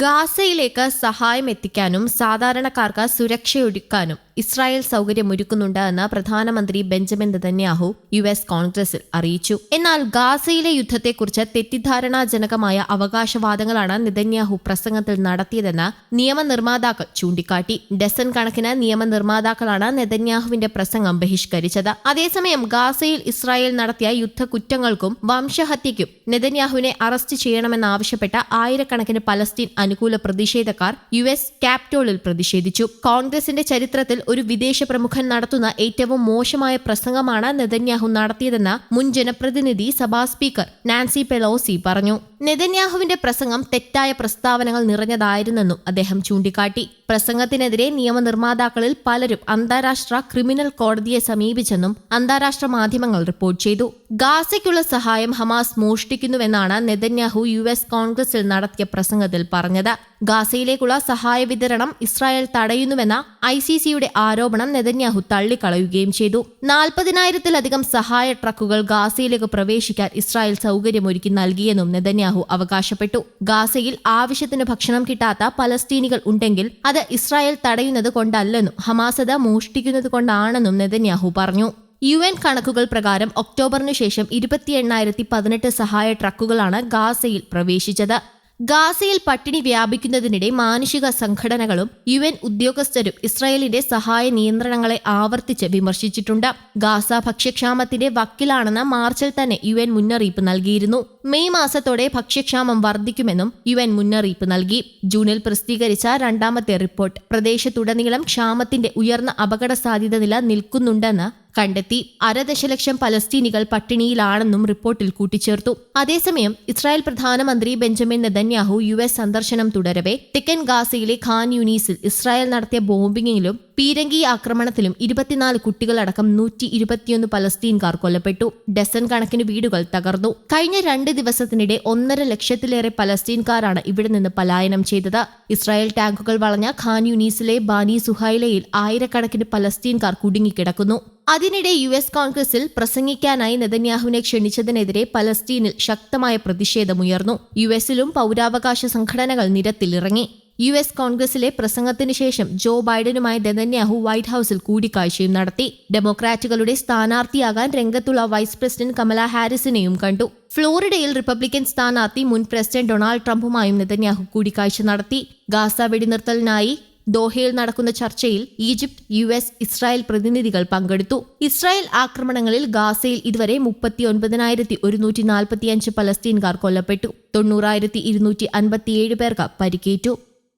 ഗാസയിലേക്ക് സഹായം എത്തിക്കാനും സാധാരണക്കാർക്ക് സുരക്ഷയൊരുക്കാനും ഇസ്രായേൽ സൗകര്യമൊരുക്കുന്നുണ്ട് എന്ന് പ്രധാനമന്ത്രി ബെഞ്ചമിൻ നെതന്യാഹു യു എസ് കോൺഗ്രസിൽ അറിയിച്ചു. എന്നാൽ ഗാസയിലെ യുദ്ധത്തെക്കുറിച്ച് തെറ്റിദ്ധാരണാജനകമായ അവകാശവാദങ്ങളാണ് നെതന്യാഹു പ്രസംഗത്തിൽ നടത്തിയതെന്ന് നിയമനിർമ്മാതാക്കൾ ചൂണ്ടിക്കാട്ടി. ഡസൻ കണക്കിന് നിയമനിർമ്മാതാക്കളാണ് നെതന്യാഹുവിന്റെ പ്രസംഗം ബഹിഷ്കരിച്ചത്. അതേസമയം ഗാസയിൽ ഇസ്രായേൽ നടത്തിയ യുദ്ധക്കുറ്റങ്ങൾക്കും വംശഹത്യയ്ക്കും നെതന്യാഹുവിനെ അറസ്റ്റ് ചെയ്യണമെന്നാവശ്യപ്പെട്ട ആയിരക്കണക്കിന് പലസ്തീൻ അനുകൂല പ്രതിഷേധക്കാർ യു എസ് ക്യാപ്റ്റോളിൽ പ്രതിഷേധിച്ചു. കോൺഗ്രസിന്റെ ചരിത്രത്തിൽ ഒരു വിദേശ പ്രമുഖൻ നടത്തുന്ന ഏറ്റവും മോശമായ പ്രസംഗമാണ് നെതന്യാഹു നടത്തിയതെന്ന് മുൻ ജനപ്രതിനിധി സഭാ സ്പീക്കർ നാൻസി പെലോസി പറഞ്ഞു. നെതന്യാഹുവിന്റെ പ്രസംഗം തെറ്റായ പ്രസ്താവനകൾ നിറഞ്ഞതായിരുന്നെന്നും അദ്ദേഹം ചൂണ്ടിക്കാട്ടി. പ്രസംഗത്തിനെതിരെ നിയമനിർമ്മാതാക്കളിൽ പലരും അന്താരാഷ്ട്ര ക്രിമിനൽ കോടതിയെ സമീപിച്ചെന്നും അന്താരാഷ്ട്ര മാധ്യമങ്ങൾ റിപ്പോർട്ട് ചെയ്തു. ഗാസയ്ക്കുള്ള സഹായം ഹമാസ് മോഷ്ടിക്കുന്നുവെന്നാണ് നെതന്യാഹു യു എസ് കോൺഗ്രസിൽ നടത്തിയ പ്രസംഗത്തിൽ പറഞ്ഞത്. ഗാസയിലേക്കുള്ള സഹായ വിതരണം ഇസ്രായേൽ തടയുന്നുവെന്ന ഐ സി സിയുടെ ആരോപണം നെതന്യാഹു തള്ളിക്കളയുകയും ചെയ്തു. നാൽപ്പതിനായിരത്തിലധികം സഹായ ട്രക്കുകൾ ഗാസയിലേക്ക് പ്രവേശിക്കാൻ ഇസ്രായേൽ സൗകര്യമൊരുക്കി നൽകിയെന്നും നെതന്യാഹു അവകാശപ്പെട്ടു. ഗാസയിൽ ആവശ്യത്തിന് ഭക്ഷണം കിട്ടാത്ത പലസ്തീനികൾ ഉണ്ടെങ്കിൽ അത് ഇസ്രായേൽ തടയുന്നത് കൊണ്ടല്ലെന്നും ഹമാസത മോഷ്ടിക്കുന്നത് കൊണ്ടാണെന്നും നെതന്യാഹു പറഞ്ഞു. യു എൻ കണക്കുകൾ പ്രകാരം ഒക്ടോബറിനു ശേഷം ഇരുപത്തി എണ്ണായിരത്തി പതിനെട്ട് സഹായ ട്രക്കുകളാണ് ഗാസയിൽ പ്രവേശിച്ചത്. ഗാസയിൽ പട്ടിണി വ്യാപിക്കുന്നതിനിടെ മാനുഷിക സംഘടനകളും യു എൻ ഉദ്യോഗസ്ഥരും ഇസ്രായേലിന്റെ സഹായ നിയന്ത്രണങ്ങളെ ആവർത്തിച്ച് വിമർശിച്ചിട്ടുണ്ട്. ഗാസ ഭക്ഷ്യക്ഷാമത്തിന്റെ വക്കിലാണെന്ന മാർച്ചിൽ തന്നെ യു എൻ മുന്നറിയിപ്പ് നൽകിയിരുന്നു. മെയ് മാസത്തോടെ ഭക്ഷ്യക്ഷാമം വർദ്ധിക്കുമെന്നും യു എൻ മുന്നറിയിപ്പ് നൽകി. ജൂണിൽ പ്രസിദ്ധീകരിച്ച രണ്ടാമത്തെ റിപ്പോർട്ട് പ്രദേശത്തുടനീളം ക്ഷാമത്തിന്റെ ഉയർന്ന അപകട സാധ്യത നില നിൽക്കുന്നുണ്ടെന്ന് കണ്ടെത്തി അരദശലക്ഷം പലസ്തീനികൾ പട്ടിണിയിലാണെന്നും റിപ്പോർട്ടിൽ കൂട്ടിച്ചേർത്തു. അതേസമയം ഇസ്രായേൽ പ്രധാനമന്ത്രി ബെഞ്ചമിൻ നെതന്യാഹു യു എസ് സന്ദർശനം തുടരവെ. തെക്കൻ ഗാസയിലെ ഖാൻ യുനീസിൽ ഇസ്രായേൽ നടത്തിയ ബോംബിംഗിലും പീരങ്കി ആക്രമണത്തിലും ഇരുപത്തിനാല് കുട്ടികളടക്കം നൂറ്റി ഇരുപത്തിയൊന്ന് പലസ്തീൻകാർ കൊല്ലപ്പെട്ടു. ഡസൻ കണക്കിന് വീടുകൾ തകർന്നു. കഴിഞ്ഞ രണ്ട് ദിവസത്തിനിടെ ഒന്നര ലക്ഷത്തിലേറെ പലസ്തീൻകാരാണ് ഇവിടെ നിന്ന് പലായനം ചെയ്തത്. ഇസ്രായേൽ ടാങ്കുകൾ വളഞ്ഞ ഖാൻ യൂനീസിലെ ബാനി സുഹൈലയിൽ ആയിരക്കണക്കിന് പലസ്തീൻകാർ കുടുങ്ങിക്കിടക്കുന്നു. അതിനിടെ യു എസ് കോൺഗ്രസിൽ പ്രസംഗിക്കാനായി നെതന്യാഹുവിനെ ക്ഷണിച്ചതിനെതിരെ പലസ്തീനിൽ ശക്തമായ പ്രതിഷേധമുയർന്നു. യു എസിലും പൗരാവകാശ സംഘടനകൾ നിരത്തിലിറങ്ങി. യു എസ് കോൺഗ്രസിലെ പ്രസംഗത്തിന് ശേഷം ജോ ബൈഡനുമായി ദനന്യാഹു വൈറ്റ് ഹൌസിൽ കൂടിക്കാഴ്ചയും നടത്തി. ഡെമോക്രാറ്റുകളുടെ സ്ഥാനാർത്ഥിയാകാൻ രംഗത്തുള്ള വൈസ് പ്രസിഡന്റ് കമല ഹാരിസിനെയും കണ്ടു. ഫ്ലോറിഡയിൽ റിപ്പബ്ലിക്കൻ സ്ഥാനാർത്ഥി മുൻ പ്രസിഡന്റ് ഡൊണാൾഡ് ട്രംപുമായും നെതന്യാഹു കൂടിക്കാഴ്ച നടത്തി. ഗാസ വെടിനിർത്തലിനായി ദോഹയിൽ നടക്കുന്ന ചർച്ചയിൽ ഈജിപ്ത് യു എസ് ഇസ്രായേൽ പ്രതിനിധികൾ പങ്കെടുത്തു. ഇസ്രായേൽ ആക്രമണങ്ങളിൽ ഗാസയിൽ ഇതുവരെ മുപ്പത്തി ഒൻപതിനായിരത്തി ഒരുന്നൂറ്റി നാൽപ്പത്തിയഞ്ച് പലസ്തീൻകാർ കൊല്ലപ്പെട്ടു. തൊണ്ണൂറായിരത്തി ഇരുന്നൂറ്റി അൻപത്തിയേഴ് പേർക്ക് പരിക്കേറ്റു.